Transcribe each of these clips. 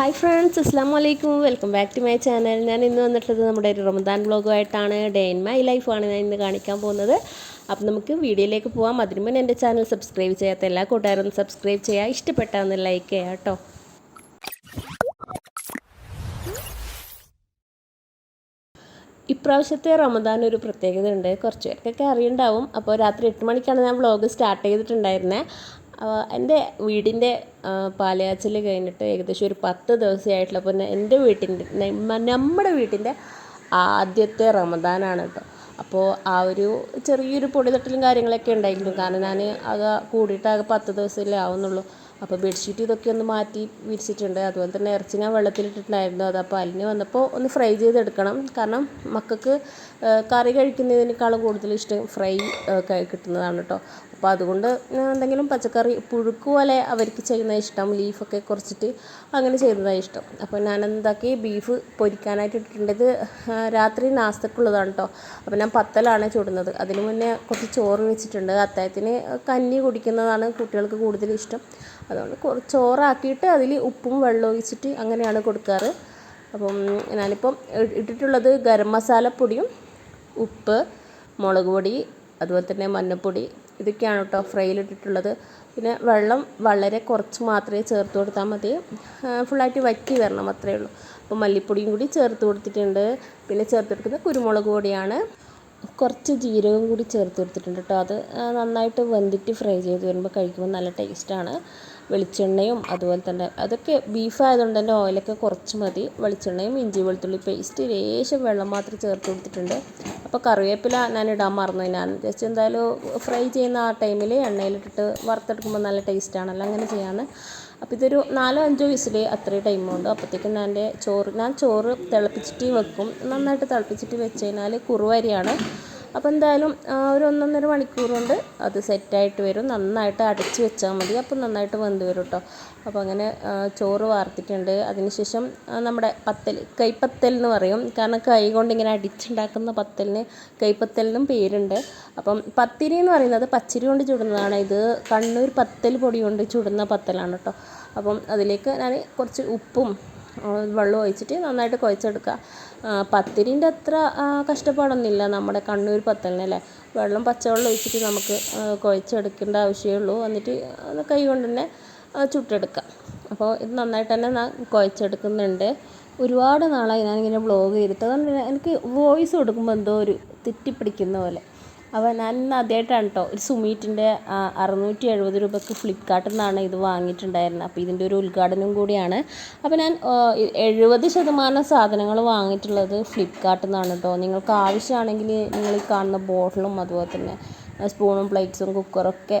Hi friends അസ്സാം വലൈക്കും welcome back to my channel. ഞാൻ ഇന്ന് വന്നിട്ടുള്ളത് നമ്മുടെ ഒരു റമദാൻ ബ്ലോഗുമായിട്ടാണ് ഡേ ഇൻ മൈ ലൈഫാണ് ഞാൻ ഇന്ന് കാണിക്കാൻ പോകുന്നത്. അപ്പം നമുക്ക് വീഡിയോയിലേക്ക് പോകാം അതിന് മുന്നേ എന്റെ ചാനൽ സബ്സ്ക്രൈബ് ചെയ്യാത്ത എല്ലാ കൂട്ടുകാരും സബ്സ്ക്രൈബ് ചെയ്യുക. ഇഷ്ടപ്പെട്ടാന്ന് ലൈക്ക് ചെയ്യുക കേട്ടോ. ഇപ്രാവശ്യത്തെ റമദാൻ ഒരു പ്രത്യേകത ഉണ്ട് കുറച്ച് പേർക്കൊക്കെ അറിയുണ്ടാവും. അപ്പോൾ രാത്രി എട്ട് മണിക്കാണ് ഞാൻ വ്ളോഗ് സ്റ്റാർട്ട് ചെയ്തിട്ടുണ്ടായിരുന്നത് എന്റെ വീടിന്റെ പാലയാച്ചൽ കഴിഞ്ഞിട്ട് ഏകദേശം ഒരു പത്ത് ദിവസമായിട്ടുള്ള അപ്പോൾ എന്റെ വീട്ടിന്റെ നമ്മുടെ വീട്ടിന്റെ ആദ്യത്തെ റമദാനാണ് കേട്ടോ. അപ്പോൾ ആ ഒരു ചെറിയൊരു പൊടിതട്ടലും കാര്യങ്ങളൊക്കെ ഉണ്ടായിരുന്നു. കാരണം ഞാൻ അത് കൂടിയിട്ട് ആകെ പത്ത് ദിവസമല്ലേ ആവുന്നുള്ളൂ. അപ്പോൾ ബെഡ്ഷീറ്റ് ഇതൊക്കെ ഒന്ന് മാറ്റി വിരിച്ചിട്ടുണ്ട്. അതുപോലെ തന്നെ ഇറച്ചി ഞാൻ വെള്ളത്തിലിട്ടിട്ടുണ്ടായിരുന്നു. അത് അപ്പോൾ അലിഞ്ഞ് വന്നപ്പോൾ ഒന്ന് ഫ്രൈ ചെയ്തെടുക്കണം. കാരണം മക്കൾക്ക് കറി കഴിക്കുന്നതിനേക്കാളും കൂടുതൽ ഇഷ്ടം ഫ്രൈ കിട്ടുന്നതാണ് കേട്ടോ. അപ്പോൾ അതുകൊണ്ട് എന്തെങ്കിലും പച്ചക്കറി പുഴുക്ക് പോലെ അവർക്ക് ചെയ്യുന്നത് ഇഷ്ടം ലീഫൊക്കെ കുറച്ചിട്ട് അങ്ങനെ ചെയ്യുന്നതാണ് ഇഷ്ടം. അപ്പോൾ ഞാൻ എന്താക്കി ബീഫ് പൊരിക്കാനായിട്ട് ഇട്ടിട്ടുണ്ട്. ഇത് രാത്രി നാസ്തക്കുള്ളതാണ് കേട്ടോ അപ്പോൾ ഞാൻ പത്തലാണ് ചുടുന്നത്. അതിന് മുന്നേ കുറച്ച് ചോറ് വെച്ചിട്ടുണ്ട്. അത്തായത്തിന് കഞ്ഞി കുടിക്കുന്നതാണ് കുട്ടികൾക്ക് കൂടുതൽ ഇഷ്ടം. അതുകൊണ്ട് കുറച്ച് ചോറാക്കിയിട്ട് അതിൽ ഉപ്പും വെള്ളം ഒഴിച്ചിട്ട് അങ്ങനെയാണ് കൊടുക്കാറ്. അപ്പം ഞാനിപ്പം ഇട്ടിട്ടുള്ളത് ഗരം മസാലപ്പൊടിയും ഉപ്പ് മുളക് പൊടി അതുപോലെ തന്നെ മഞ്ഞൾപ്പൊടി ഇതൊക്കെയാണ് കേട്ടോ ഫ്രൈയിലിട്ടിട്ടുള്ളത് പിന്നെ വെള്ളം വളരെ കുറച്ച് മാത്രമേ ചേർത്ത് കൊടുത്താൽ മതി. ഫുള്ളായിട്ട് വറ്റി വരണം അത്രയേ ഉള്ളൂ. അപ്പോൾ മല്ലിപ്പൊടിയും കൂടി ചേർത്ത് കൊടുത്തിട്ടുണ്ട്. പിന്നെ ചേർത്ത് കൊടുക്കുന്നത് കുരുമുളക് പൊടിയാണ്. കുറച്ച് ജീരകം കൂടി ചേർത്ത് കൊടുത്തിട്ടുണ്ട് കേട്ടോ. അത് നന്നായിട്ട് വെന്തിട്ട് ഫ്രൈ ചെയ്ത് വരുമ്പോൾ കഴിക്കുമ്പോൾ നല്ല ടേസ്റ്റാണ് വെളിച്ചെണ്ണയും അതുപോലെ തന്നെ അതൊക്കെ ബീഫ് ആയതുകൊണ്ട് തന്നെ ഓയിലൊക്കെ കുറച്ച് മതി. വെളിച്ചെണ്ണയും ഇഞ്ചി വെളുത്തുള്ളി പേസ്റ്റ് ലേശം വെള്ളം മാത്രം ചേർത്ത് കൊടുത്തിട്ടുണ്ട്. അപ്പോൾ കറിവേപ്പില ഞാൻ ഇടാൻ മറന്നു. ഞാൻ ജസ്റ്റ് എന്തായാലും ഫ്രൈ ചെയ്യുന്ന ആ ടൈമിൽ എണ്ണയിലിട്ടിട്ട് വറുത്തെടുക്കുമ്പോൾ നല്ല ടേസ്റ്റ് ടേസ്റ്റാണല്ലോ അങ്ങനെ ചെയ്യാമെന്ന് അപ്പോൾ ഇതൊരു നാലോ അഞ്ചോ വിസിൽ അത്രയും ടൈം ഉണ്ട് അപ്പോഴത്തേക്കും ഞാൻ എന്റെ ചോറ് ഞാൻ ചോറ് തിളപ്പിച്ചിട്ട് വെക്കും. നന്നായിട്ട് തിളപ്പിച്ചിട്ട് വെച്ച് കഴിഞ്ഞാൽ കുറുവരിയാണ്. അപ്പോൾ എന്തായാലും ഒരു ഒന്നൊന്നര മണിക്കൂർ കൊണ്ട് അത് സെറ്റായിട്ട് വരും. നന്നായിട്ട് അടച്ച് വെച്ചാൽ മതി. അപ്പോൾ നന്നായിട്ട് വെന്ത് വരും കേട്ടോ അപ്പോൾ അങ്ങനെ ചോറ് വാർത്തിട്ടുണ്ട്. അതിനുശേഷം നമ്മുടെ പത്തൽ കൈപ്പത്തൽ എന്ന് പറയും. കാരണം കൈ കൊണ്ട് ഇങ്ങനെ അടിച്ചുണ്ടാക്കുന്ന പത്തലിന് കൈപ്പത്തലിനും പേരുണ്ട്. അപ്പം പത്തിരി എന്ന് പറയുന്നത് പച്ചരി കൊണ്ട് ചുടുന്നതാണ്. ഇത് കണ്ണൂർ പത്തൽ പൊടി കൊണ്ട് ചുടുന്ന പത്തലാണ് കേട്ടോ അപ്പം അതിലേക്ക് ഞാൻ കുറച്ച് ഉപ്പും വെള്ളം ഒഴിച്ചിട്ട് നന്നായിട്ട് കുഴച്ചെടുക്കുക. പത്തിരിന്റെ അത്ര കഷ്ടപ്പാടൊന്നുമില്ല നമ്മുടെ കണ്ണൂർ പത്തലിനല്ലേ വെള്ളം പച്ചവെള്ളം ഒഴിച്ചിട്ട് നമുക്ക് കുഴച്ചെടുക്കേണ്ട ആവശ്യമേ ഉള്ളൂ എന്നിട്ട് കൈ കൊണ്ട് തന്നെ ചുട്ടെടുക്കുക. അപ്പോൾ ഇത് നന്നായിട്ട് തന്നെ ഞാൻ കുഴച്ചെടുക്കുന്നുണ്ട്. ഒരുപാട് നാളായി ഞാനിങ്ങനെ വ്ളോഗ് ചെയ്തിട്ട്. അതുകൊണ്ട് എനിക്ക് വോയിസ് കൊടുക്കുമ്പോൾ എന്തോ ഒരു തെറ്റിപ്പിടിക്കുന്ന പോലെ. അപ്പോൾ ഞാൻ ഇന്ന് ആദ്യമായിട്ടാണ് കേട്ടോ ഒരു സുമീറ്റിന്റെ അറുന്നൂറ്റി എഴുപത് രൂപയ്ക്ക് ഫ്ലിപ്കാർട്ടിൽ നിന്നാണ് ഇത് വാങ്ങിയിട്ടുണ്ടായിരുന്നത് അപ്പോൾ ഇതിന്റെ ഒരു ഉദ്ഘാടനം കൂടിയാണ്. അപ്പോൾ ഞാൻ എഴുപത് ശതമാനം സാധനങ്ങൾ വാങ്ങിയിട്ടുള്ളത് ഫ്ലിപ്കാർട്ടിൽ നിന്നാണ് കേട്ടോ നിങ്ങൾക്ക് ആവശ്യമാണെങ്കിൽ നിങ്ങൾ ഈ കാണുന്ന ബോട്ടിലും അതുപോലെ തന്നെ സ്പൂണും പ്ലേറ്റ്സും കുക്കറൊക്കെ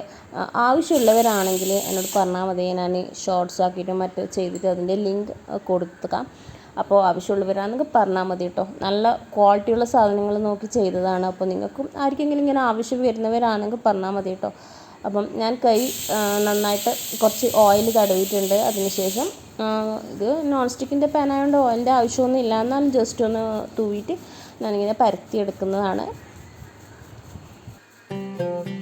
ആവശ്യമുള്ളവരാണെങ്കിൽ എന്നോട് പറഞ്ഞാൽ മതി. ഞാൻ ഷോർട്ട്സ് ആക്കിയിട്ടും മറ്റും ചെയ്തിട്ട് അതിന്റെ ലിങ്ക് കൊടുത്തേക്കാം അപ്പോൾ ആവശ്യമുള്ളവരാണെങ്കിൽ പറഞ്ഞാൽ മതി കേട്ടോ. നല്ല ക്വാളിറ്റിയുള്ള സാധനങ്ങൾ നോക്കി ചെയ്തതാണ്. അപ്പോൾ നിങ്ങൾക്കും ആർക്കെങ്കിലും ഇങ്ങനെ ആവശ്യം വരുന്നവരാണെങ്കിൽ പറഞ്ഞാൽ മതി കേട്ടോ. അപ്പം ഞാൻ കൈ നന്നായിട്ട് കുറച്ച് ഓയിൽ തടവിയിട്ടുണ്ട്. അതിനുശേഷം ഇത് നോൺ സ്റ്റിക്കിന്റെ പാൻ ആയതുകൊണ്ട് ഓയിലിന്റെ ആവശ്യമൊന്നും ഇല്ല. എന്നാലും ജസ്റ്റ് ഒന്ന് തൂവിയിട്ട് ഞാനിങ്ങനെ പരത്തിയെടുക്കുന്നതാണ്. ഇറച്ചി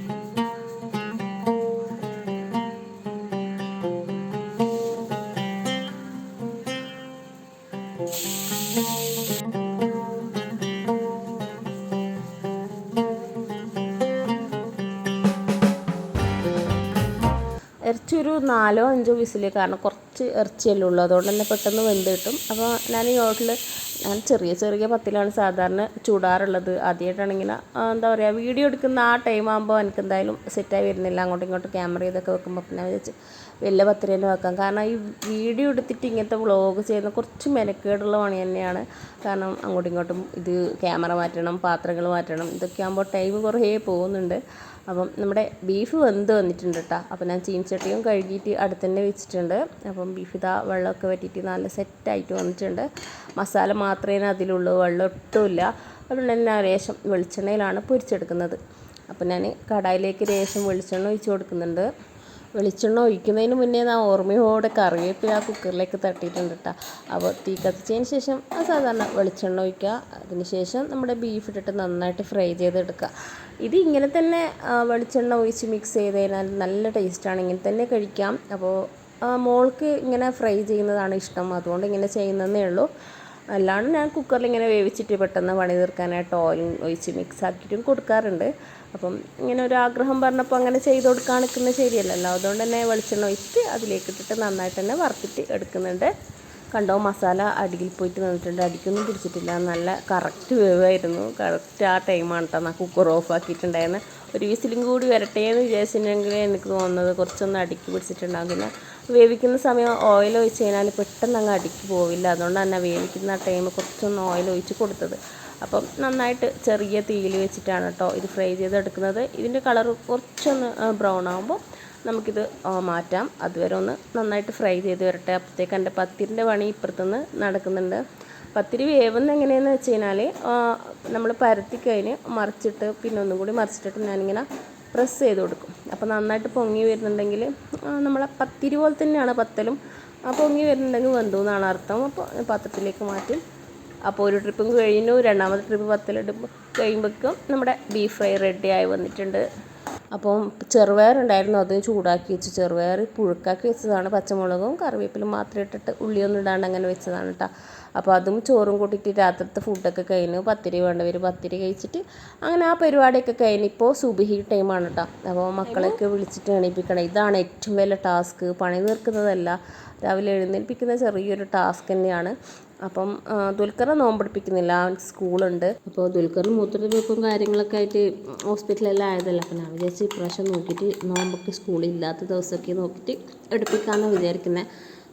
നാലോ അഞ്ചോ വിസിൽ കാരണം കുറച്ച് ഇറച്ചിയല്ലേ ഉള്ളൂ. അതുകൊണ്ട് തന്നെ പെട്ടെന്ന് വെന്ത് കിട്ടും. അപ്പോൾ ഞാൻ ഈ ഓട്ടിൽ ഞാൻ ചെറിയ ചെറിയ പത്തിലാണ് സാധാരണ ചൂടാറുള്ളത്. ആദ്യമായിട്ടാണെങ്കിൽ എന്താ പറയുക വീഡിയോ എടുക്കുന്ന ആ ടൈം ആകുമ്പോൾ എനിക്ക് എന്തായാലും സെറ്റായി വരുന്നില്ല. അങ്ങോട്ടും ഇങ്ങോട്ടും ക്യാമറ ചെയ്തൊക്കെ വെക്കുമ്പോൾ പിന്നെ വെച്ച് വലിയ പത്തിരി തന്നെ വെക്കാം. കാരണം ഈ വീഡിയോ എടുത്തിട്ട് ഇങ്ങനത്തെ വ്ളോഗ് ചെയ്യുന്ന കുറച്ച് മെനക്കേടുള്ള പണി തന്നെയാണ്. കാരണം അങ്ങോട്ടും ഇങ്ങോട്ടും ഇത് ക്യാമറ മാറ്റണം പാത്രങ്ങൾ മാറ്റണം. ഇതൊക്കെ ആകുമ്പോൾ ടൈം കുറേ പോകുന്നുണ്ട്. അപ്പം നമ്മുടെ ബീഫ് വെന്ത് വന്നിട്ടുണ്ട് കേട്ടോ അപ്പം ഞാൻ ചീനച്ചട്ടിയും കഴുകിയിട്ട് അടുത്ത് തന്നെ വെച്ചിട്ടുണ്ട്. അപ്പം ബീഫ് ഇതാ വെള്ളമൊക്കെ വറ്റിയിട്ട് നല്ല സെറ്റായിട്ട് വന്നിട്ടുണ്ട്. മസാല മാത്രമേ അതിലുള്ളൂ. വെള്ളം ഒട്ടുമില്ല അതുകൊണ്ട് തന്നെ രേഷം വെളിച്ചെണ്ണയിലാണ് പൊരിച്ചെടുക്കുന്നത്. അപ്പം ഞാൻ കടായിലേക്ക് രേഷം വെളിച്ചെണ്ണ ഒഴിച്ച് കൊടുക്കുന്നുണ്ട്. വെളിച്ചെണ്ണ ഒഴിക്കുന്നതിന് മുന്നേ ഞാൻ ഓർമ്മയോടെ കറിവേപ്പില ആ കുക്കറിലേക്ക് തട്ടിയിട്ടുണ്ട് കേട്ടോ. അപ്പോൾ തീ കത്തിച്ചതിന് ശേഷം ആ സാധാരണ വെളിച്ചെണ്ണ ഒഴിക്കുക. അതിന് ശേഷം നമ്മുടെ ബീഫ് ഇട്ടിട്ട് നന്നായിട്ട് ഫ്രൈ ചെയ്തെടുക്കുക. ഇത് ഇങ്ങനെ തന്നെ വെളിച്ചെണ്ണ ഒഴിച്ച് മിക്സ് ചെയ്ത് കഴിഞ്ഞാൽ നല്ല ടേസ്റ്റാണ് ഇങ്ങനെ തന്നെ കഴിക്കാം. അപ്പോൾ മോൾക്ക് ഇങ്ങനെ ഫ്രൈ ചെയ്യുന്നതാണ് ഇഷ്ടം. അതുകൊണ്ട് ഇങ്ങനെ ചെയ്യുന്നതേ ഉള്ളൂ. അല്ലാണ്ട് ഞാൻ കുക്കറിൽ ഇങ്ങനെ വേവിച്ചിട്ട് പെട്ടെന്ന് പണി തീർക്കാനായിട്ട് ഓയിൽ ഒഴിച്ച് മിക്സ് ആക്കിയിട്ടും കൊടുക്കാറുണ്ട്. അപ്പം ഇങ്ങനെ ഒരു ആഗ്രഹം പറഞ്ഞപ്പോൾ അങ്ങനെ ചെയ്ത് കൊടുക്കാൻ നിൽക്കുന്നത് ശരിയല്ലല്ലോ. അതുകൊണ്ട് തന്നെ വെളിച്ചെണ്ണ ഒഴിച്ച് അതിലേക്ക് ഇട്ടിട്ട് നന്നായിട്ട് തന്നെ വറുത്തിട്ട് എടുക്കുന്നുണ്ട്. കണ്ടോ മസാല അടിയിൽ പോയിട്ട് നിന്നിട്ടുണ്ട് അടിക്കൊന്നും പിടിച്ചിട്ടില്ല. നല്ല കറക്റ്റ് വേവായിരുന്നു. കറക്റ്റ് ആ ടൈമാണ് കേട്ടോ ഞാൻ കുക്കർ ഓഫ് ആക്കിയിട്ടുണ്ടായിരുന്നു. ഒരു വിസിലും കൂടി വരട്ടെ എന്ന് വിചാരിച്ചിട്ടുണ്ടെങ്കിൽ എനിക്ക് തോന്നുന്നത്. കുറച്ചൊന്ന് അടിക്ക് പിടിച്ചിട്ടുണ്ടാകും പിന്നെ വേവിക്കുന്ന സമയം ഓയിൽ ഒഴിച്ച് കഴിഞ്ഞാൽ പെട്ടെന്ന് അങ്ങ് അടിക്ക് പോവില്ല. അതുകൊണ്ട് തന്നെ വേവിക്കുന്ന ആ ടൈം കുറച്ചൊന്ന് ഓയിൽ ഒഴിച്ച് കൊടുത്തത്. അപ്പം നന്നായിട്ട് ചെറിയ തീയിൽ വെച്ചിട്ടാണ് കേട്ടോ ഇത് ഫ്രൈ ചെയ്തെടുക്കുന്നത്. ഇതിന്റെ കളർ കുറച്ചൊന്ന് ബ്രൗൺ ആകുമ്പോൾ നമുക്കിത് മാറ്റാം. അതുവരെ ഒന്ന് നന്നായിട്ട് ഫ്രൈ ചെയ്ത് വരട്ടെ. അപ്പോഴത്തേക്ക് എന്റെ പത്തിരിന്റെ പണി ഇപ്പുറത്തുനിന്ന് നടക്കുന്നുണ്ട്. പത്തിരി വേവുന്ന എങ്ങനെയെന്ന് വെച്ച് കഴിഞ്ഞാൽ നമ്മൾ പരത്തി കഴിഞ്ഞ് മറിച്ചിട്ട് പിന്നെ ഒന്നും കൂടി മറിച്ചിട്ടിട്ട് ഞാനിങ്ങനെ പ്രസ് ചെയ്ത് കൊടുക്കും. അപ്പോൾ നന്നായിട്ട് പൊങ്ങി വരുന്നുണ്ടെങ്കിൽ നമ്മളെ പത്തിരി പോലെ തന്നെയാണ് പത്തലും. പൊങ്ങി വരുന്നുണ്ടെങ്കിൽ വെന്തു എന്നാണ് അർത്ഥം. അപ്പോൾ പാത്രത്തിലേക്ക് മാറ്റി. അപ്പോൾ ഒരു ട്രിപ്പും കഴിഞ്ഞു. രണ്ടാമത്തെ ട്രിപ്പ് പത്തിലിടുമ്പോൾ കഴിയുമ്പോഴേക്കും നമ്മുടെ ബീഫ് ഫ്രൈ റെഡി ആയി വന്നിട്ടുണ്ട്. അപ്പം ചെറുവയർ ഉണ്ടായിരുന്നു അത് ചൂടാക്കി വെച്ച്. ചെറുപയർ പുഴുക്കാക്കി വെച്ചതാണ് പച്ചമുളകും കറിവേപ്പിലും മാത്രം ഇട്ടിട്ട് ഉള്ളിയൊന്നും ഇടാണ്ട് അങ്ങനെ വെച്ചതാണ് കേട്ടോ അപ്പോൾ അതും ചോറും കൂട്ടിയിട്ട് രാത്രിത്തെ ഫുഡൊക്കെ കഴിഞ്ഞു. പത്തിരി വേണ്ടവർ പത്തിരി കഴിച്ചിട്ട് അങ്ങനെ ആ പരിപാടിയൊക്കെ കഴിഞ്ഞ് ഇപ്പോൾ സുബിഹി ടൈമാണ് കേട്ടോ അപ്പോൾ മക്കളെയൊക്കെ വിളിച്ചിട്ട് എണീപ്പിക്കണം. ഇതാണ് ഏറ്റവും വലിയ ടാസ്ക് പണി തീർക്കുന്നതല്ല. രാവിലെ എഴുന്നേൽപ്പിക്കുന്ന ചെറിയൊരു ടാസ്ക് തന്നെയാണ്. അപ്പം ദുൽഖറെ നോമ്പെടുപ്പിക്കുന്നില്ല. അവൻ സ്കൂളുണ്ട്. അപ്പോൾ ദുൽഖർ മൂത്രത്തിവെപ്പും കാര്യങ്ങളൊക്കെ ആയിട്ട് ഹോസ്പിറ്റലെല്ലാം ആയതല്ല. അപ്പം ഞാൻ വിചാരിച്ച് ഇപ്രാവശ്യം നോക്കിയിട്ട് നോമ്പൊക്കെ സ്കൂളില്ലാത്ത ദിവസമൊക്കെ നോക്കിയിട്ട് എടുപ്പിക്കാമെന്നാണ് വിചാരിക്കുന്നത്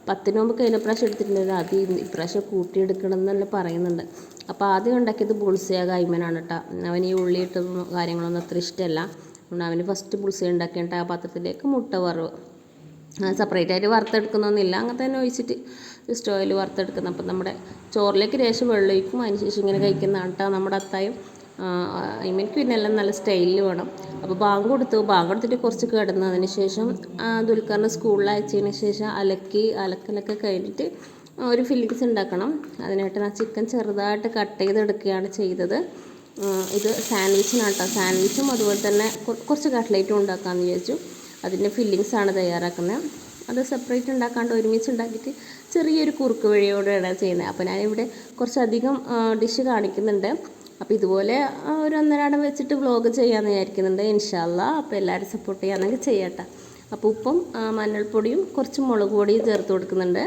പത്ത് നോമ്പ് കഴിഞ്ഞ പ്രാവശ്യം എടുത്തിട്ടുണ്ട് അത് ഇപ്രാവശ്യം കൂട്ടിയെടുക്കണം എന്നല്ല പറയുന്നുണ്ട്. അപ്പോൾ ആദ്യം ഉണ്ടാക്കിയത് ബുൾസിയ കൈമനാണ് കേട്ടോ അവൻ ഈ ഉള്ളിയിട്ടൊന്നും കാര്യങ്ങളൊന്നും അത്ര ഇഷ്ടമല്ല. അതുകൊണ്ട് അവന് ഫസ്റ്റ് ബുൾസിയ ഉണ്ടാക്കിയിട്ട് ആ പാത്രത്തിലേക്ക് മുട്ട വറവ്. സെപ്പറേറ്റ് ആയിട്ട് വറുത്തെടുക്കുന്നൊന്നുമില്ല. അങ്ങനെ തന്നെ ഒഴിച്ചിട്ട് ജസ്റ്റ് ഓയിൽ വറുത്തെടുക്കുന്ന അപ്പം നമ്മുടെ ചോറിലേക്ക് ലേശം വെള്ളമൊഴിക്കും അതിന് ശേഷം ഇങ്ങനെ കഴിക്കുന്നതാണ് നമ്മുടെ അത്തായും. എനിക്ക് പിന്നെ എല്ലാം നല്ല സ്റ്റൈലിൽ വേണം. അപ്പോൾ ബാങ്ക് കൊടുത്തു. ബാങ്ക് കൊടുത്തിട്ട് കുറച്ച് കിടന്നതിന് ശേഷം ആ, ദുൽഖറിനെ സ്കൂളിൽ അയച്ചതിന് ശേഷം അലക്കി അലക്കലൊക്കെ കഴിഞ്ഞിട്ട് ഒരു ഫില്ലിങ്സ് ഉണ്ടാക്കണം. അതിനായിട്ട് ഞാൻ ചിക്കൻ ചെറുതായിട്ട് കട്ട് ചെയ്തെടുക്കുകയാണ് ചെയ്തത്. ഇത് സാൻഡ്വിച്ചിനാണ് കേട്ടോ. സാൻഡ്വിച്ചും അതുപോലെ തന്നെ കുറച്ച് കട്ട്ലേറ്റും ഉണ്ടാക്കാമെന്ന് വിചാരിച്ചു. അതിന്റെ ഫില്ലിങ്സാണ് തയ്യാറാക്കുന്നത്. അത് സെപ്പറേറ്റ് ഉണ്ടാക്കാണ്ട് ഒരുമിച്ച് ഉണ്ടാക്കിയിട്ട് ചെറിയൊരു കുറുക്ക് വഴിയോടെയാണ് ചെയ്യുന്നത്. അപ്പോൾ ഞാനിവിടെ കുറച്ചധികം ഡിഷ് കാണിക്കുന്നുണ്ട്. അപ്പോൾ ഇതുപോലെ ഒരു ഒന്നരാടം വെച്ചിട്ട് വ്ലോഗ് ചെയ്യാമെന്ന് വിചാരിക്കുന്നുണ്ട്. ഇൻഷാല്ല അപ്പോൾ എല്ലാവരും സപ്പോർട്ട് ചെയ്യാമെന്നൊക്കെ ചെയ്യട്ടെ. അപ്പോൾ ഉപ്പും മഞ്ഞൾപ്പൊടിയും കുറച്ച് മുളക് പൊടിയും ചേർത്ത് കൊടുക്കുന്നുണ്ട്.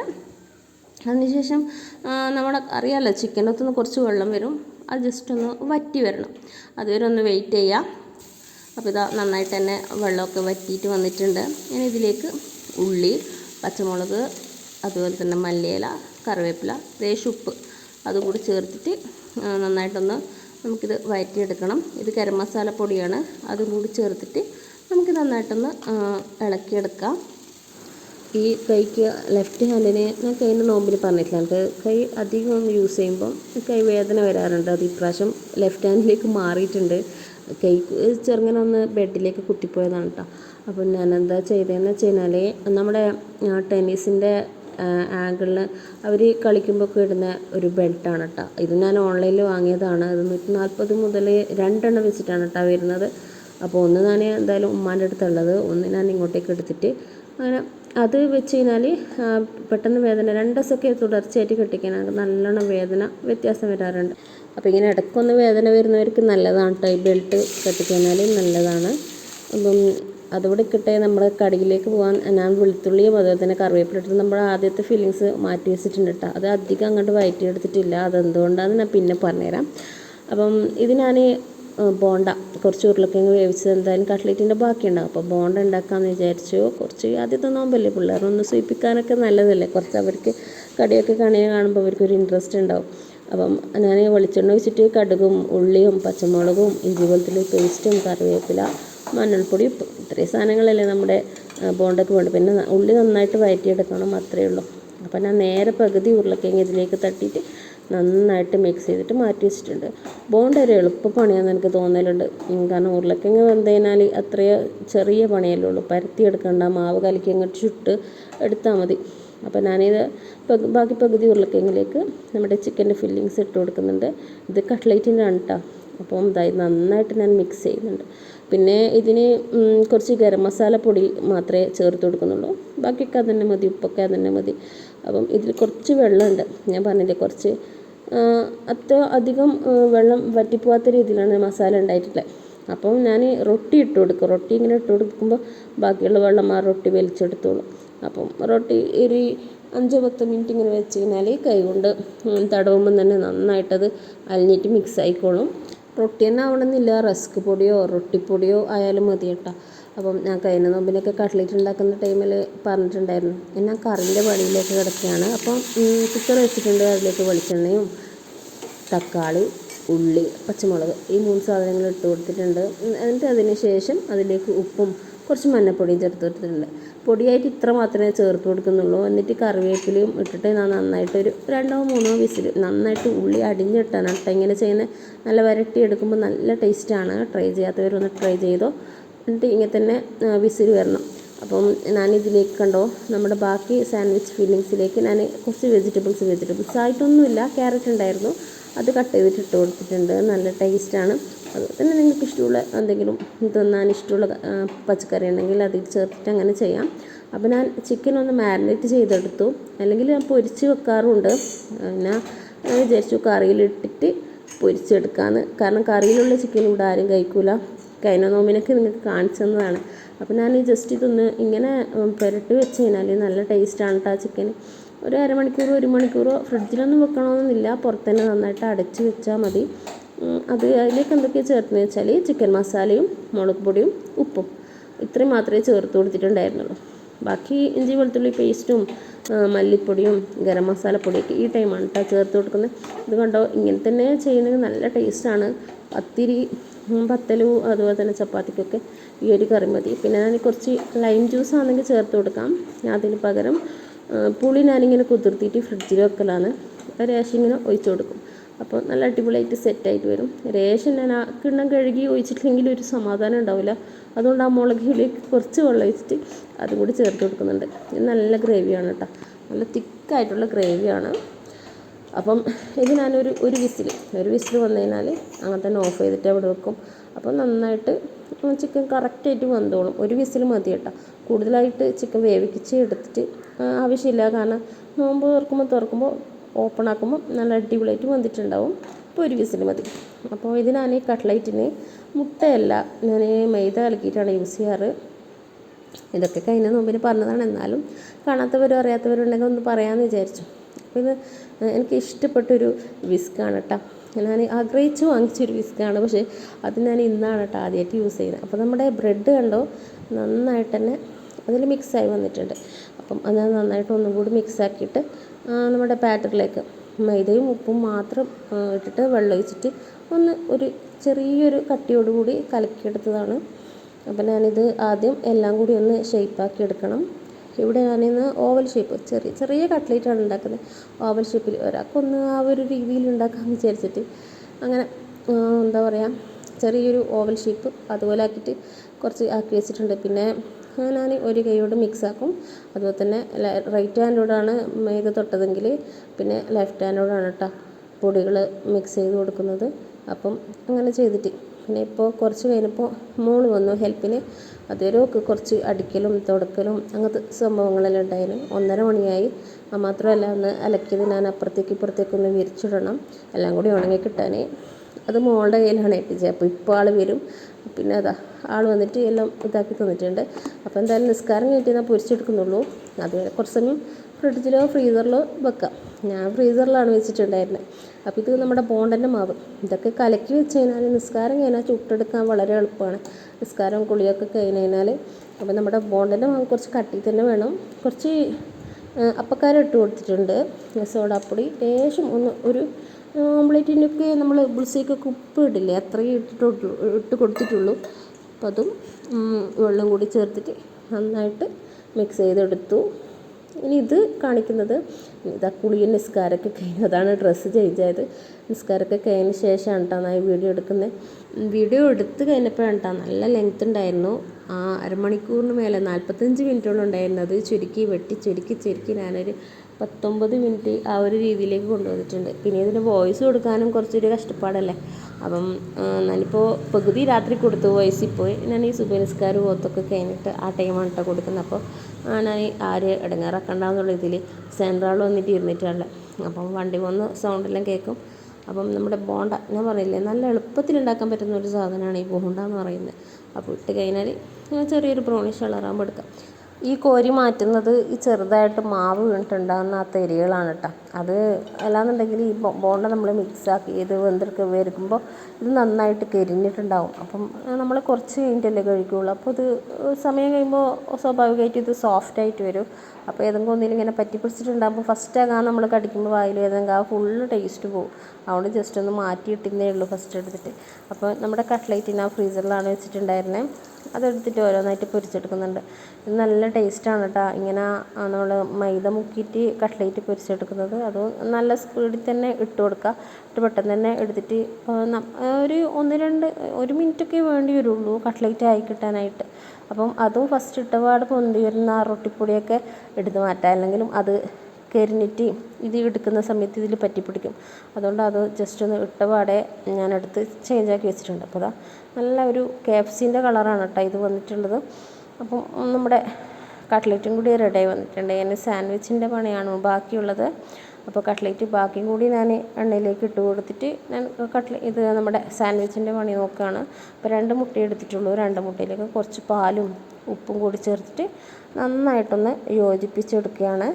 അതിനുശേഷം നമ്മുടെ അറിയാമല്ലോ ചിക്കനകത്തുനിന്ന് കുറച്ച് വെള്ളം വരും. അത് ജസ്റ്റ് ഒന്ന് വറ്റി വരണം. അതുവരെ ഒന്ന് വെയിറ്റ് ചെയ്യാം. അപ്പോൾ ഇതാ നന്നായിട്ട് തന്നെ വെള്ളമൊക്കെ വറ്റിയിട്ട് വന്നിട്ടുണ്ട്. ഇനി ഇതിലേക്ക് ഉള്ളി പച്ചമുളക് അതുപോലെ തന്നെ മല്ലിയില കറിവേപ്പില ലേശം ഉപ്പ്. അതും കൂടി ചേർത്തിട്ട് നന്നായിട്ടൊന്ന് നമുക്കിത് വഴറ്റിയെടുക്കണം ഇത് ഗരം മസാല പൊടിയാണ്. അതും കൂടി ചേർത്തിട്ട് നമുക്ക് നന്നായിട്ടൊന്ന് ഇളക്കിയെടുക്കാം. ഈ കൈക്ക് ലെഫ്റ്റ് ഹാൻഡിന് ഞാൻ കൈന്റെ നോമ്പിൽ പറഞ്ഞിട്ടില്ല. എനിക്ക് കൈ അധികം യൂസ് ചെയ്യുമ്പം കൈ വേദന വരാറുണ്ട്. അത് ഇപ്രാവശ്യം ലെഫ്റ്റ് ഹാൻഡിലേക്ക് മാറിയിട്ടുണ്ട്. കൈ ചെറുങ്ങനെ ഒന്ന് ബെഡിലേക്ക് കുത്തിപ്പോയതാണ് കേട്ടോ അപ്പോൾ എന്താ ചെയ്തതെന്ന് വെച്ച് കഴിഞ്ഞാൽ നമ്മുടെ ടെന്നീസിന്റെ ആങ്കിളിൽ അവർ കളിക്കുമ്പോൾ ഇടുന്ന ഒരു ബെൽറ്റാണ് കേട്ടോ ഇത് ഞാൻ ഓൺലൈനിൽ വാങ്ങിയതാണ്. ഇത് നൂറ്റി നാൽപ്പത് മുതൽ രണ്ടെണ്ണം വെച്ചിട്ടാണ് കേട്ടോ വരുന്നത്. അപ്പോൾ ഒന്ന് ഞാൻ എന്തായാലും ഉമ്മാന്റെ അടുത്തുള്ളത്. ഒന്ന് ഞാൻ ഇങ്ങോട്ടേക്ക് എടുത്തിട്ട് അങ്ങനെ അത് വെച്ച് കഴിഞ്ഞാൽ പെട്ടെന്ന് വേദന. രണ്ട് ദിവസമൊക്കെ തുടർച്ചയായിട്ട് കെട്ടിക്കാനാണ്. നല്ലോണം വേദന വ്യത്യാസം വരാറുണ്ട്. അപ്പോൾ ഇങ്ങനെ ഇടയ്ക്കൊന്ന് വേദന വരുന്നവർക്ക് നല്ലതാണ് ഈ ബെൽറ്റ് കെട്ടിക്കഴിഞ്ഞാൽ നല്ലതാണ്. അപ്പം അതുകൂടെ ഇക്കട്ടെ നമ്മൾ കടയിലേക്ക് പോകാൻ ഞാൻ വെളുത്തുള്ളിയും അതുപോലെ തന്നെ കറിവേപ്പില നമ്മുടെ ആദ്യത്തെ ഫീലിങ്സ് മാറ്റി വെച്ചിട്ടുണ്ട് കേട്ടോ അത് അധികം അങ്ങോട്ട് വയറ്റിയെടുത്തിട്ടില്ല അതെന്തുകൊണ്ടാണെന്ന് ഞാൻ പിന്നെ പറഞ്ഞുതരാം. അപ്പം ഇത് ഞാൻ ബോണ്ട കുറച്ച് ഉരുളക്കിഴങ്ങ് വേവിച്ചത് എന്തായാലും കട്ട്ലേറ്റിന്റെ ബാക്കിയുണ്ടാകും അപ്പോൾ ബോണ്ട ഉണ്ടാക്കാമെന്ന് വിചാരിച്ചു. കുറച്ച് ആദ്യത്തെ നോമ്പല്ലേ പിള്ളേരൊന്ന് സൂയിപ്പിക്കാനൊക്കെ നല്ലതല്ലേ? കുറച്ച് അവർക്ക് കടിയൊക്കെ കണിയെ കാണുമ്പോൾ അവർക്കൊരു ഇൻട്രസ്റ്റ് ഉണ്ടാവും. അപ്പം ഞാൻ വെളിച്ചെണ്ണ ഒഴിച്ചിട്ട് കടുകും ഉള്ളിയും പച്ചമുളകും ഇഞ്ചി വെളുത്തുള്ളി പേസ്റ്റും കറിവേപ്പില മഞ്ഞൾപ്പൊടി ഇത്രയും സാധനങ്ങളല്ലേ നമ്മുടെ ബോണ്ടക്ക് വേണ്ടത്. പിന്നെ ഉള്ളി നന്നായിട്ട് വഴറ്റിയെടുക്കണം അത്രയേ ഉള്ളൂ. അപ്പം ഞാൻ നേരെ പകുതി ഉരുളക്കിഴങ്ങ് ഇതിലേക്ക് തട്ടിയിട്ട് നന്നായിട്ട് മിക്സ് ചെയ്തിട്ട് മാറ്റി വെച്ചിട്ടുണ്ട്. ബോണ്ട ഒരു എളുപ്പ പണിയാണെന്ന് എനിക്ക് തോന്നലുണ്ട്. കാരണം ഉരുളക്കിഴങ്ങ് വെന്ത് കഴിഞ്ഞാൽ അത്രയോ ചെറിയ പണിയല്ലേ ഉള്ളൂ. പരത്തി എടുക്കണ്ട മാവ് കലക്കി അങ്ങോട്ട് ചുട്ട് എടുത്താൽ മതി. അപ്പോൾ ഞാനിത് ബാക്കി പകുതി ഉരുളക്കിഴങ്ങിലേക്ക് നമ്മുടെ ചിക്കന്റെ ഫില്ലിങ്സ് ഇട്ട് കൊടുക്കുന്നുണ്ട്. ഇത് കട്ട്ലേറ്റിന്റെ ആണ് കേട്ടോ അപ്പം ഇതായി നന്നായിട്ട് ഞാൻ മിക്സ് ചെയ്യുന്നുണ്ട്. പിന്നെ ഇതിന് കുറച്ച് ഗരം മസാല പൊടി മാത്രമേ ചേർത്ത് കൊടുക്കുന്നുള്ളൂ. ബാക്കിയൊക്കെ അതന്നെ മതി ഉപ്പൊക്കെ അതന്നെ മതി. അപ്പം ഇതിൽ കുറച്ച് വെള്ളമുണ്ട്. ഞാൻ പറഞ്ഞില്ലേ കുറച്ച് അത്ര അധികം വെള്ളം വറ്റിപ്പോവാത്ത രീതിയിലാണ് മസാല ഉണ്ടായിട്ടുള്ളത്. അപ്പം ഞാൻ റൊട്ടി ഇട്ട് കൊടുക്കും. റൊട്ടി ഇങ്ങനെ ഇട്ട് കൊടുക്കുമ്പോൾ ബാക്കിയുള്ള വെള്ളം ആ റൊട്ടി വലിച്ചെടുത്തോളും. അപ്പം റൊട്ടി ഒരു അഞ്ച് പത്ത് മിനിറ്റ് ഇങ്ങനെ വെച്ച് കഴിഞ്ഞാൽ കൈ കൊണ്ട് ഉം, തടവുമ്പം തന്നെ നന്നായിട്ടത് അലിഞ്ഞിട്ട് മിക്സ് ആയിക്കോളും. റൊട്ടി തന്നെ ആവണമെന്നില്ല. റസ്ക് പൊടിയോ റൊട്ടിപ്പൊടിയോ ആയാലും മതി കേട്ടോ. അപ്പം ഞാൻ കഴിഞ്ഞ നോമ്പിനൊക്കെ കട്ട്ലേറ്റ് ഉണ്ടാക്കുന്ന ടൈമിൽ പറഞ്ഞിട്ടുണ്ടായിരുന്നു. എന്നാൽ കറിന്റെ പണിയിലേക്ക് കിടക്കുകയാണ്. അപ്പം കുക്കർ വെച്ചിട്ടുണ്ട്. അതിലേക്ക് വെളിച്ചെണ്ണയും തക്കാളി ഉള്ളി പച്ചമുളക് ഈ മൂന്ന് സാധനങ്ങൾ ഇട്ട് കൊടുത്തിട്ടുണ്ട്. എന്നിട്ട് അതിന് ശേഷം അതിലേക്ക് ഉപ്പും കുറച്ച് മഞ്ഞൾപ്പൊടിയും ചേർത്ത് കൊടുത്തിട്ടുണ്ട്. പൊടിയായിട്ട് ഇത്ര മാത്രമേ ചേർത്ത് കൊടുക്കുന്നുള്ളൂ. എന്നിട്ട് കറിവേപ്പിലയും ഇട്ടിട്ട് ഞാൻ നന്നായിട്ട് ഒരു രണ്ടോ മൂന്നോ വിസിൽ നന്നായിട്ട് ഉള്ളി അടിഞ്ഞിട്ടാണ് കേട്ടോ ഇങ്ങനെ ചെയ്യുന്നത് നല്ല വരട്ടി എടുക്കുമ്പോൾ നല്ല ടേസ്റ്റാണ് ട്രൈ ചെയ്യാത്തവരൊന്ന് ട്രൈ ചെയ്തോ. എന്നിട്ട് ഇങ്ങനെ തന്നെ വിസിൽ വരണം. അപ്പം ഞാനിതിലേക്ക് കണ്ടോ നമ്മുടെ ബാക്കി സാൻഡ്വിച്ച് ഫില്ലിങ്സിലേക്ക് ഞാൻ കുറച്ച് വെജിറ്റബിൾസ് വെജിറ്റബിൾസ് ആയിട്ടൊന്നുമില്ല. ക്യാരറ്റ് ഉണ്ടായിരുന്നു. അത് കട്ട് ചെയ്തിട്ട് ഇട്ട് കൊടുത്തിട്ടുണ്ട്. നല്ല ടേസ്റ്റാണ് അതുപോലെ തന്നെ നിങ്ങൾക്ക് ഇഷ്ടമുള്ള എന്തെങ്കിലും തിന്നാൻ ഇഷ്ടമുള്ള പച്ചക്കറി ഉണ്ടെങ്കിൽ അതിൽ ചേർത്തിട്ട് അങ്ങനെ ചെയ്യാം. അപ്പോൾ ഞാൻ ചിക്കൻ ഒന്ന് മാരിനേറ്റ് ചെയ്തെടുത്തു. അല്ലെങ്കിൽ ഞാൻ പൊരിച്ച് വെക്കാറുമുണ്ട്. പിന്നെ വിചാരിച്ചു കറിയിലിട്ടിട്ട് പൊരിച്ചെടുക്കാമെന്ന് കാരണം കറിയിലുള്ള ചിക്കൻ ഇവിടെ ആരും കഴിക്കൂല. കഴിഞ്ഞ നോമ്പിനൊക്കെ നിങ്ങൾക്ക് കാണിച്ചു തന്നതാണ് അപ്പോൾ ഞാൻ ജസ്റ്റ് ഇതൊന്ന് ഇങ്ങനെ പുരട്ടി വെച്ച് കഴിഞ്ഞാൽ നല്ല ടേസ്റ്റാണ് കേട്ടോ ചിക്കൻ ഒരു അരമണിക്കൂറോ ഒരു മണിക്കൂറോ ഫ്രിഡ്ജിലൊന്നും വെക്കണമെന്നില്ല. പുറത്തുതന്നെ നന്നായിട്ട് അടച്ച് വെച്ചാൽ മതി. അത് അതിലേക്ക് എന്തൊക്കെയാണ് ചേർത്തതെന്ന് വെച്ചാൽ ചിക്കൻ മസാലയും മുളക് പൊടിയും ഉപ്പും. ഇത്രയും മാത്രമേ ചേർത്ത് കൊടുത്തിട്ടുണ്ടായിരുന്നുള്ളൂ. ബാക്കി ഇഞ്ചി വെളുത്തുള്ളി പേസ്റ്റും മല്ലിപ്പൊടിയും ഗരം മസാലപ്പൊടിയൊക്കെ ഈ ടൈമാണ് കേട്ടോ ചേർത്ത് കൊടുക്കുന്നത്. ഇത് കണ്ടോ ഇങ്ങനെ തന്നെ ചെയ്യുന്നത് നല്ല ടേസ്റ്റാണ് പത്തിരി പത്തലു അതുപോലെ തന്നെ ചപ്പാത്തിക്കൊക്കെ ഈ ഒരു കറി മതി. പിന്നെ ഞാൻ കുറച്ച് ലൈം ജ്യൂസ് ആണെങ്കിൽ ചേർത്ത് കൊടുക്കാം. അതിന് പകരം പുളി ഞാനിങ്ങനെ കുതിർത്തിയിട്ട് ഫ്രിഡ്ജിൽ വെക്കലാണ്. ഒരു ഇങ്ങനെ ഒഴിച്ചു കൊടുക്കും. അപ്പോൾ നല്ല അടിപൊളിയായിട്ട് സെറ്റായിട്ട് വരും. രേഷൻ ഞാൻ ആ കിണ്ണം കഴുകി ഒഴിച്ചിട്ടില്ലെങ്കിൽ ഒരു സമാധാനം ഉണ്ടാവില്ല. അതുകൊണ്ട് ആ മുളകിലേക്ക് കുറച്ച് വെള്ളം ഒഴിച്ചിട്ട് അതും കൂടി ചേർത്ത് കൊടുക്കുന്നുണ്ട്. ഇത് നല്ല ഗ്രേവിയാണ് കേട്ടോ നല്ല തിക്കായിട്ടുള്ള ഗ്രേവിയാണ് അപ്പം ഇത് ഞാനൊരു ഒരു വിസിൽ ഒരു വിസിൽ വന്നു കഴിഞ്ഞാൽ അങ്ങനെ തന്നെ ഓഫ് ചെയ്തിട്ട് അവിടെ വെക്കും. അപ്പം നന്നായിട്ട് ചിക്കൻ കറക്റ്റായിട്ട് വെന്തോളും. ഒരു വിസിൽ മതി കേട്ടോ കൂടുതലായിട്ട് ചിക്കൻ വേവിച്ച് എടുത്തിട്ട് ആവശ്യമില്ല. കാരണം നോമ്പ് തുറക്കുമ്പോൾ തുറക്കുമ്പോൾ ഓപ്പൺ ആക്കുമ്പോൾ നല്ല അടിപൊളിയായിട്ട് വന്നിട്ടുണ്ടാവും. അപ്പോൾ ഒരു വിസിൽ മതി അപ്പോൾ ഇത് ഞാൻ കട്ട്ലൈറ്റിന് മുട്ടയല്ല ഞാൻ മൈദ കലക്കിയിട്ടാണ് യൂസ് ചെയ്യാറ്. ഇതൊക്കെ കഴിഞ്ഞ നോമ്പിന് പറഞ്ഞതാണ്. എന്നാലും കാണാത്തവരും അറിയാത്തവരും ഉണ്ടെങ്കിൽ ഒന്ന് പറയാമെന്ന് വിചാരിച്ചു. അപ്പോൾ ഇത് എനിക്ക് ഇഷ്ടപ്പെട്ടൊരു വിസ്ക്കാണ് കേട്ടോ ഞാൻ ആഗ്രഹിച്ചു വാങ്ങിച്ചൊരു വിസ്ക്കാണ് പക്ഷേ അത് ഞാൻ ഇന്നാണ് കേട്ടോ ആദ്യമായിട്ട് യൂസ് ചെയ്യുന്നത്. അപ്പോൾ നമ്മുടെ ബ്രെഡ് കണ്ടോ? നന്നായിട്ട് തന്നെ അതിൽ മിക്സായി വന്നിട്ടുണ്ട്. അപ്പം അത് നന്നായിട്ട് ഒന്നും കൂടി മിക്സ് ആക്കിയിട്ട് ആ, നമ്മുടെ ബാറ്ററിലേക്ക് മൈദയും ഉപ്പും മാത്രം ഇട്ടിട്ട് വെള്ളം ഒഴിച്ചിട്ട് ഒന്ന് ഒരു ചെറിയൊരു കട്ടിയോടുകൂടി കലക്കിയെടുത്തതാണ്. അപ്പം ഞാനിത് ആദ്യം എല്ലാം കൂടി ഒന്ന് ഷേപ്പാക്കി എടുക്കണം. ഇവിടെ ഞാനിന്ന് ഓവൽ ഷേപ്പ് ചെറിയ ചെറിയ കട്ട്ലേറ്റാണ് ഉണ്ടാക്കുന്നത്. ഓവൽ ഷേപ്പിൽ ഒരാൾക്കൊന്ന് ആ ഒരു രീതിയിൽ ഉണ്ടാക്കാമെന്ന് വിചാരിച്ചിട്ട് അങ്ങനെ എന്താ പറയുക ചെറിയൊരു ഓവൽ ഷേപ്പ് അതുപോലെ ആക്കിയിട്ട് കുറച്ച് ആക്കി വെച്ചിട്ടുണ്ട്. പിന്നെ ഞാൻ ഒരു കൈയോട് മിക്സ് ആക്കും അതുപോലെ തന്നെ റൈറ്റ് ഹാൻഡോടാണ് ഇത് തൊട്ടതെങ്കിൽ പിന്നെ ലെഫ്റ്റ് ഹാൻഡോടാണ് കേട്ടോ പൊടികൾ മിക്സ് ചെയ്ത് കൊടുക്കുന്നത്. അപ്പം അങ്ങനെ ചെയ്തിട്ട്. പിന്നെ ഇപ്പോൾ കുറച്ച് കഴിഞ്ഞപ്പോൾ മോൾ വന്നു ഹെൽപ്പിന്. അതുവരെ ഒക്കെ കുറച്ച് അടിക്കലും തുടക്കലും അങ്ങനത്തെ സംഭവങ്ങളെല്ലാം ഉണ്ടായിരുന്നു ഒന്നര മണിയായി. മാത്രമല്ല ഒന്ന് അലക്കിയത് ഞാൻ അപ്പുറത്തേക്ക് ഇപ്പുറത്തേക്ക് ഒന്ന് വിരിച്ചിടണം. എല്ലാം കൂടി ഉണങ്ങി കിട്ടാൻ അത് മോളുടെ കയ്യിലാണ് ഏൽപ്പിച്ചത്. അപ്പോൾ ഇപ്പോൾ ആൾ വരും. പിന്നെ അതാ ആൾ വന്നിട്ട് എല്ലാം ഇതാക്കി തന്നിട്ടുണ്ട്. അപ്പോൾ എന്തായാലും നിസ്കാരം കഴിഞ്ഞിട്ട് ഞാൻ പൊരിച്ചെടുക്കുന്നുള്ളൂ. അതുവരെ കുറച്ച് സമയം ഫ്രിഡ്ജിലോ ഫ്രീസറിലോ വെക്കാം. ഞാൻ ഫ്രീസറിലാണ് വെച്ചിട്ടുണ്ടായിരുന്നത് അപ്പോൾ ഇത് നമ്മുടെ ബോണ്ടന്റെ മാവ്. ഇതൊക്കെ കലക്കി വെച്ച് കഴിഞ്ഞാൽ നിസ്കാരം കഴിഞ്ഞാൽ ചുട്ടെടുക്കാൻ വളരെ എളുപ്പമാണ് നിസ്കാരം കുളിയൊക്കെ കഴിഞ്ഞ് കഴിഞ്ഞാൽ അപ്പോൾ നമ്മുടെ ബോണ്ടന്റെ മാവ് കുറച്ച് കട്ടി തന്നെ വേണം. കുറച്ച് അപ്പക്കാരം ഇട്ട് കൊടുത്തിട്ടുണ്ട്. സോഡാപ്പൊടി ലേശം ഒന്ന് ഒരു ഓംലേറ്റിനൊക്കെ നമ്മൾ ബുൾസയ്ക്കൊക്കെ ഉപ്പ് ഇടില്ലേ അത്രയും ഇട്ടിട്ടുള്ളൂ ഇട്ട് കൊടുത്തിട്ടുള്ളൂ. അപ്പം അതും വെള്ളം കൂടി ചേർത്തിട്ട് നന്നായിട്ട് മിക്സ് ചെയ്തെടുത്തു. ഇനി ഇത് കാണിക്കുന്നത് ഇതാ കുളിയും നിസ്കാരമൊക്കെ കഴിഞ്ഞു അതാണ് ഡ്രസ്സ് ചേഞ്ച് ആയത്. നിസ്കാരമൊക്കെ കഴിഞ്ഞ ശേഷമാണ് കേട്ടോ ഞാൻ വീഡിയോ എടുക്കുന്നത്. വീഡിയോ എടുത്ത് കഴിഞ്ഞപ്പോഴാണ് കേട്ടോ നല്ല ലെങ്ത് ഉണ്ടായിരുന്നു. ആ അരമണിക്കൂറിന് മേലെ നാൽപ്പത്തഞ്ച് മിനിറ്റോളം ഉണ്ടായിരുന്നു. അത് ചുരുക്കി വെട്ടി ചുരുക്കി ചുരുക്കി ഞാനൊരു പത്തൊമ്പത് മിനിറ്റ് ആ ഒരു രീതിയിലേക്ക് കൊണ്ടുവന്നിട്ടുണ്ട്. പിന്നെ ഇതിന് വോയിസ് കൊടുക്കാനും കുറച്ചൊരു കഷ്ടപ്പാടല്ലേ? അപ്പം ഞാനിപ്പോൾ പകുതി രാത്രി കൊടുത്തു വോയിസ് ഇപ്പോൾ ഞാൻ ഈ സുബനിസ്കാർ പോത്തൊക്കെ കഴിഞ്ഞിട്ട് ആ ടൈമാണ് കേട്ടോ കൊടുക്കുന്നത്. അപ്പോൾ ഞാൻ ആര് ഇടങ്ങാറാക്കണ്ടെന്നുള്ള ഇതിൽ സെൻട്രാൾ വന്നിട്ട് ഇരുന്നിട്ടാണ് അപ്പം വണ്ടി വന്ന് സൗണ്ടെല്ലാം കേൾക്കും അപ്പം നമ്മുടെ ബോണ്ട ഞാൻ പറയില്ലേ നല്ല എളുപ്പത്തിൽ ഉണ്ടാക്കാൻ പറ്റുന്ന ഒരു സാധനമാണ് ഈ ബോണ്ട എന്ന് പറയുന്നത്. അപ്പോൾ ഇട്ട് കഴിഞ്ഞാൽ ചെറിയൊരു ബ്രൗണിഷ് കളറാകുമ്പോൾ എടുക്കാം. ഈ കോരി മാറ്റുന്നത് ഈ ചെറുതായിട്ട് മാവ് വീണിട്ടുണ്ടാകുന്ന ആ തെരികളാണ് കേട്ടോ അത് അല്ലാന്നുണ്ടെങ്കിൽ ഈ ബോണ്ട നമ്മൾ മിക്സാക്കി ഇത് വെന്തെടുക്കുക വരുമ്പോൾ ഇത് നന്നായിട്ട് കരിഞ്ഞിട്ടുണ്ടാവും. അപ്പം നമ്മൾ കുറച്ച് കഴിഞ്ഞിട്ടല്ലേ കഴിക്കുകയുള്ളൂ അപ്പോൾ ഇത് സമയം കഴിയുമ്പോൾ സ്വാഭാവികമായിട്ട് ഇത് സോഫ്റ്റ് ആയിട്ട് വരും. അപ്പോൾ ഏതെങ്കിലും ഒന്നിലിങ്ങനെ പറ്റി പിടിച്ചിട്ടുണ്ടാകുമ്പോൾ ഫസ്റ്റ് ആകാൻ നമ്മൾ കടിക്കുമ്പോൾ വായിൽ ഏതെങ്കിലും ആ ഫുള്ള് ടേസ്റ്റ് പോകും അതുകൊണ്ട് ജസ്റ്റ് ഒന്ന് മാറ്റിയിട്ടിരുന്നേ ഉള്ളൂ ഫസ്റ്റ് എടുത്തിട്ട്. അപ്പോൾ നമ്മുടെ കട്ട്ലേറ്റിന് ആ ഫ്രീസറിലാണ് വെച്ചിട്ടുണ്ടായിരുന്നത് അതെടുത്തിട്ട് ഓരോന്നായിട്ട് പൊരിച്ചെടുക്കുന്നുണ്ട്. ഇത് നല്ല ടേസ്റ്റാണ് കേട്ടോ ഇങ്ങനെ നമ്മൾ മൈദ മുക്കിയിട്ട് കട്ട്ലേറ്റ് പൊരിച്ചെടുക്കുന്നത്. അത് നല്ല സ്പീഡിൽ തന്നെ ഇട്ട് കൊടുക്കുക ഇട്ട് പെട്ടെന്ന് തന്നെ എടുത്തിട്ട് ഒരു ഒന്ന് രണ്ട് ഒരു മിനിറ്റൊക്കെ വേണ്ടി വരുള്ളൂ കട്ട്ലേറ്റ് ആയി കിട്ടാനായിട്ട്. അപ്പം അതും ഫസ്റ്റ് ഇട്ടപാട് പൊന്തി വരുന്ന റൊട്ടിപ്പൊടിയൊക്കെ എടുത്ത് മാറ്റാം. അല്ലെങ്കിലും അത് കരിഞ്ഞിട്ട് ഇത് എടുക്കുന്ന സമയത്ത് ഇതിൽ പറ്റിപ്പിടിക്കും അതുകൊണ്ട് അത് ജസ്റ്റ് ഒന്ന് ഇട്ടപാടെ ഞാനെടുത്ത് ചേഞ്ച് ആക്കി വെച്ചിട്ടുണ്ട്. അപ്പോൾ അതാ നല്ല ഒരു കേപ്സിന്റെ കളറാണ് കേട്ടോ ഇത് വന്നിട്ടുള്ളത്. അപ്പം നമ്മുടെ കട്ട്ലറ്റും കൂടി റെഡി ആയി വന്നിട്ടുണ്ട്. ഞാൻ സാൻഡ്വിച്ചിന്റെ പണിയാണ് ബാക്കിയുള്ളത്. അപ്പോൾ കട്ട്ലേറ്റ് ബാക്കിയും കൂടി ഞാൻ എണ്ണയിലേക്ക് ഇട്ട് കൊടുത്തിട്ട് ഞാൻ കട്ട്ല ഇത് നമ്മുടെ സാൻഡ്വിച്ചിന്റെ പണി നോക്കുകയാണ് അപ്പോൾ രണ്ട് മുട്ട എടുത്തിട്ടുള്ളൂ. രണ്ട് മുട്ടയിലേക്ക് കുറച്ച് പാലും ഉപ്പും കൂടി ചേർത്തിട്ട് നന്നായിട്ടൊന്ന് യോജിപ്പിച്ചെടുക്കുകയാണ്.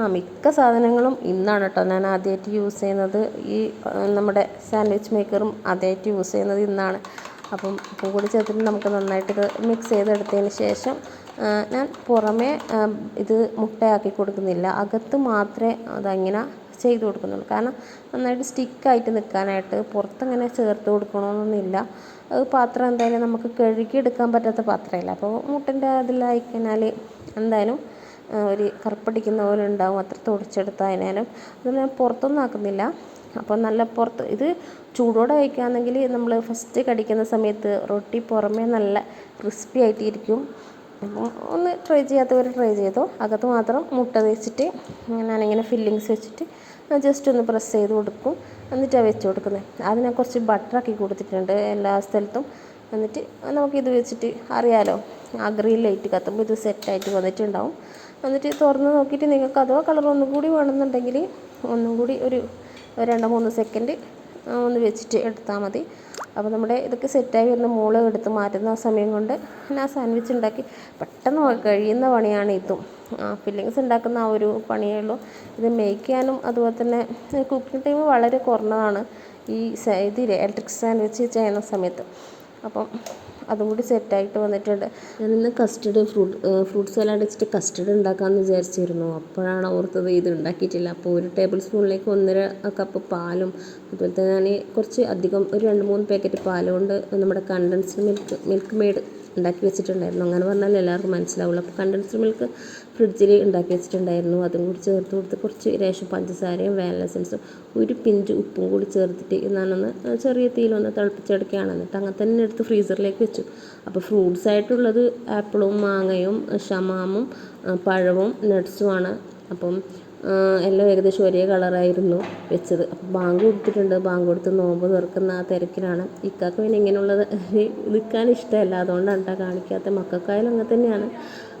ആ മിക്ക സാധനങ്ങളും ഇന്നാണ് കേട്ടോ ഞാൻ ആദ്യമായിട്ട് യൂസ് ചെയ്യുന്നത് ഈ നമ്മുടെ സാൻഡ്വിച്ച് മേക്കറും ആദ്യമായിട്ട് യൂസ് ചെയ്യുന്നത് ഇന്നാണ്. അപ്പം ഉപ്പും കൂടി ചേർത്തിട്ട് നമുക്ക് നന്നായിട്ട് ഇത് മിക്സ് ചെയ്തെടുത്തതിന് ശേഷം ഞാൻ പുറമേ ഇത് മുട്ടയാക്കി കൊടുക്കുന്നില്ല. അകത്ത് മാത്രമേ അതങ്ങനെ ചെയ്ത് കൊടുക്കുന്നുള്ളൂ. കാരണം നന്നായിട്ട് സ്റ്റിക്കായിട്ട് നിൽക്കാനായിട്ട് പുറത്തങ്ങനെ ചേർത്ത് കൊടുക്കണമെന്നൊന്നുമില്ല അത് പാത്രം എന്തായാലും നമുക്ക് കഴുകിയെടുക്കാൻ പറ്റാത്ത പാത്രമല്ല? അപ്പോൾ മുട്ടന്റെ അതിലായി കഴിഞ്ഞാൽ എന്തായാലും ഒരു കറുപ്പടിക്കുന്ന പോലെ ഉണ്ടാവും. അത്ര തുടച്ചെടുത്തായാലും അത് ഞാൻ പുറത്തൊന്നും ആക്കുന്നില്ല. അപ്പോൾ നല്ല പുറത്ത് ഇത് ചൂടോടെ കഴിക്കുകയാണെങ്കിൽ നമ്മൾ ഫസ്റ്റ് കടിക്കുന്ന സമയത്ത് റൊട്ടി പുറമേ നല്ല ക്രിസ്പി ആയിട്ടിരിക്കും. അപ്പോൾ ഒന്ന് ട്രൈ ചെയ്യാത്തവർ ട്രൈ ചെയ്തോ. അകത്ത് മാത്രം മുട്ട തേച്ചിട്ട് ഞാനിങ്ങനെ ഫില്ലിങ്സ് വെച്ചിട്ട് ജസ്റ്റ് ഒന്ന് പ്രസ് ചെയ്ത് കൊടുക്കും. എന്നിട്ടാണ് വെച്ച് കൊടുക്കുന്നത്. അതിനെ കുറച്ച് ബട്ടറാക്കി കൊടുത്തിട്ടുണ്ട് എല്ലാ സ്ഥലത്തും. എന്നിട്ട് നമുക്കിത് വെച്ചിട്ട് അറിയാലോ. ആ ഗ്രീൻ ലൈറ്റ് കത്തുമ്പോൾ ഇത് സെറ്റായിട്ട് വന്നിട്ടുണ്ടാവും. എന്നിട്ട് തുറന്ന് നോക്കിയിട്ട് നിങ്ങൾക്ക് അഥവാ കളർ ഒന്നും കൂടി വേണമെന്നുണ്ടെങ്കിൽ ഒന്നും കൂടി ഒരു രണ്ട് മൂന്ന് സെക്കൻഡ് ഒന്ന് വെച്ചിട്ട് എടുത്താൽ മതി. അപ്പോൾ നമ്മുടെ ഇതൊക്കെ സെറ്റായി വരുന്ന മോൾ എടുത്ത് മാറ്റുന്ന സമയം കൊണ്ട് ഞാൻ സാൻഡ്വിച്ച് ഉണ്ടാക്കി. പെട്ടെന്ന് കഴിയുന്ന പണിയാണ് ഇതും. ഫില്ലിങ്സ് ഉണ്ടാക്കുന്ന ആ ഒരു പണിയേ ഉള്ളൂ. ഇത് മേക്ക് ചെയ്യാനും അതുപോലെ തന്നെ കുക്കിംഗ് ടൈം വളരെ കുറഞ്ഞതാണ് ഈ ഇതിൽ ഇലക്ട്രിക് സാൻഡ്വിച്ച് ചെയ്യുന്ന സമയത്ത്. അപ്പം അതും കൂടി സെറ്റായിട്ട് വന്നിട്ടുണ്ട്. ഞാനിന്ന് കസ്റ്റഡ് ഫ്രൂട്ട് ഫ്രൂട്ട് സലാഡ് വെച്ചിട്ട് കസ്റ്റഡ് ഉണ്ടാക്കാമെന്ന് വിചാരിച്ചിരുന്നു. അപ്പോഴാണ് ഓർത്തത് ഇത് ഉണ്ടാക്കിയിട്ടില്ല. അപ്പോൾ ഒരു ടേബിൾ സ്പൂണിലേക്ക് ഒന്നര കപ്പ് പാലും അതുപോലെ തന്നെ ഞാൻ കുറച്ച് അധികം ഒരു രണ്ട് മൂന്ന് പാക്കറ്റ് പാലുകൊണ്ട് കൊണ്ട് നമ്മുടെ കണ്ടൻസ്ഡ് മിൽക്ക് മിൽക്ക് മെയ്ഡ് ഉണ്ടാക്കി വെച്ചിട്ടുണ്ടായിരുന്നു. അങ്ങനെ പറഞ്ഞാൽ എല്ലാവർക്കും മനസ്സിലാവുള്ളൂ. അപ്പോൾ കണ്ടൻസ്ഡ് മിൽക്ക് ഫ്രിഡ്ജിൽ ഉണ്ടാക്കി വെച്ചിട്ടുണ്ടായിരുന്നു. അതും കൂടി ചേർത്ത് കൊടുത്ത് കുറച്ച് രേഷം പഞ്ചസാരയും വാനില എസൻസും ഒരു പിഞ്ച് ഉപ്പും കൂടി ചേർത്തിട്ട് ഞാനൊന്ന് ചെറിയ തീയിലൊന്ന് തിളപ്പിച്ചെടുക്കുകയാണ് എന്നിട്ട് അങ്ങനെ തന്നെ എടുത്ത് ഫ്രീസറിലേക്ക് വെച്ചു. അപ്പോൾ ഫ്രൂട്ട്സ് ആയിട്ടുള്ളത് ആപ്പിളും മാങ്ങയും ഷമാമും പഴവും നട്ട്സുമാണ് അപ്പം എല്ലാം ഏകദേശം ഒരേ കളറായിരുന്നു വെച്ചത്. അപ്പം ബാങ്ക് കൊടുത്തിട്ടുണ്ട്. ബാങ്ക് കൊടുത്ത് നോമ്പ് തുറക്കുന്ന ആ തിരക്കിലാണ്. ഇക്കാക്ക് പിന്നെ ഇങ്ങനെയുള്ളത് നിൽക്കാൻ ഇഷ്ടമല്ല. അതുകൊണ്ടാണ് കേട്ടോ കാണിക്കാത്ത. മക്കൾക്കായാലും അങ്ങനെ തന്നെയാണ്.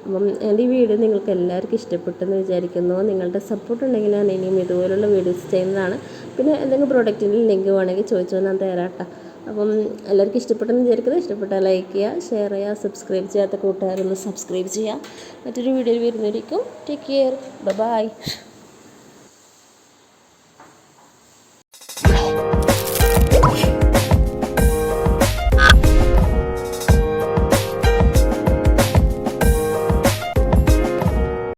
അപ്പം എന്റെ ഈ വീഡിയോ നിങ്ങൾക്ക് എല്ലാവർക്കും ഇഷ്ടപ്പെട്ടെന്ന് വിചാരിക്കുന്നു. നിങ്ങളുടെ സപ്പോർട്ട് ഉണ്ടെങ്കിൽ ഞാൻ ഇനിയും ഇതുപോലുള്ള വീഡിയോസ് ചെയ്യുന്നതാണ്. പിന്നെ എന്തെങ്കിലും പ്രോഡക്റ്റിന്റെ ലിങ്ക് വേണമെങ്കിൽ ചോദിച്ചോ ഞാൻ തരാട്ടോ അപ്പം എല്ലാവർക്കും ഇഷ്ടപ്പെട്ടെന്ന് വിചാരിക്കുന്നത് ഇഷ്ടപ്പെട്ടാൽ ലൈക്ക് ചെയ്യുക ഷെയർ ചെയ്യുക സബ്സ്ക്രൈബ് ചെയ്യാത്ത കൂട്ടുകാരൊന്ന് സബ്സ്ക്രൈബ് ചെയ്യുക. മറ്റൊരു വീഡിയോയിൽ വരുന്നതായിരിക്കും. Take care bye